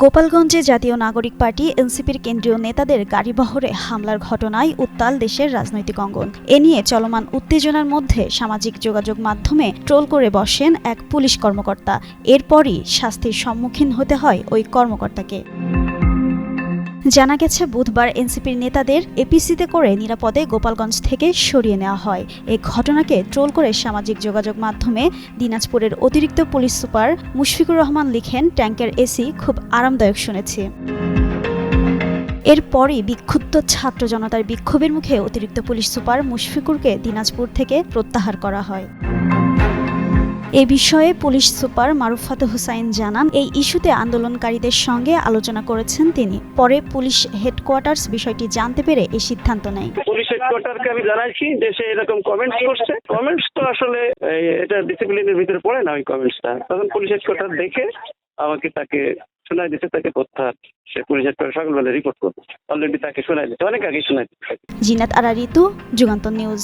গোপালগঞ্জে জাতীয় নাগরিক পার্টি, এনসিপির কেন্দ্রীয় নেতাদের গাড়িবহরে হামলার ঘটনায় উত্তাল দেশের রাজনৈতিক অঙ্গন। এ নিয়ে চলমান উত্তেজনার মধ্যে সামাজিক যোগাযোগ মাধ্যমে ট্রোল করে বসেন এক পুলিশ কর্মকর্তা। এরপরই শাস্তির সম্মুখীন হতে হয় ওই কর্মকর্তাকে। জানা গেছে, বুধবার এনসিপির নেতাদের এপিসিতে করে নিরাপদে গোপালগঞ্জ থেকে সরিয়ে নেওয়া হয়। এ ঘটনাকে ট্রোল করে সামাজিক যোগাযোগ মাধ্যমে দিনাজপুরের অতিরিক্ত পুলিশ সুপার মুশফিকুর রহমান লিখেন ট্যাঙ্কের এসি খুব আরামদায়ক শুনেছি। এরপরই বিক্ষুব্ধ ছাত্র জনতার বিক্ষোভের মুখে অতিরিক্ত পুলিশ সুপার মুশফিকুরকে দিনাজপুর থেকে প্রত্যাহার করা হয়। এ বিষয়ে পুলিশ সুপার মারুফাতে হুসাইন জানান এই ইস্যুতে আন্দোলনকারীদের সঙ্গে আলোচনা করেছেন তিনি। পরে পুলিশ হেডকোয়ার্টার্স বিষয়টি জানতে পেরে এই সিদ্ধান্ত নেয়। পুলিশ হেডকোয়ার্টারকে আমি জানাইছি যে সে এরকম কমেন্টস করছে। কমেন্টস তো আসলে এটা ডিসিপ্লিনের ভিতরে পড়ে না ওই কমেন্টসটা তখন পুলিশ হেডকোয়ার্টার দেখে আমাকে তাকে শোনাই দিচ্ছে তাকে প্রত্যাহার। সে পুলিশ হেডকোয়ার্টার সকালবেলা রিপোর্ট করবে। অলরেডি তাকে শোনাই দিচ্ছে অনেক আগে শোনাই দিচ্ছে জিনাত আরা ঋতু যুগান্তর নিউজ।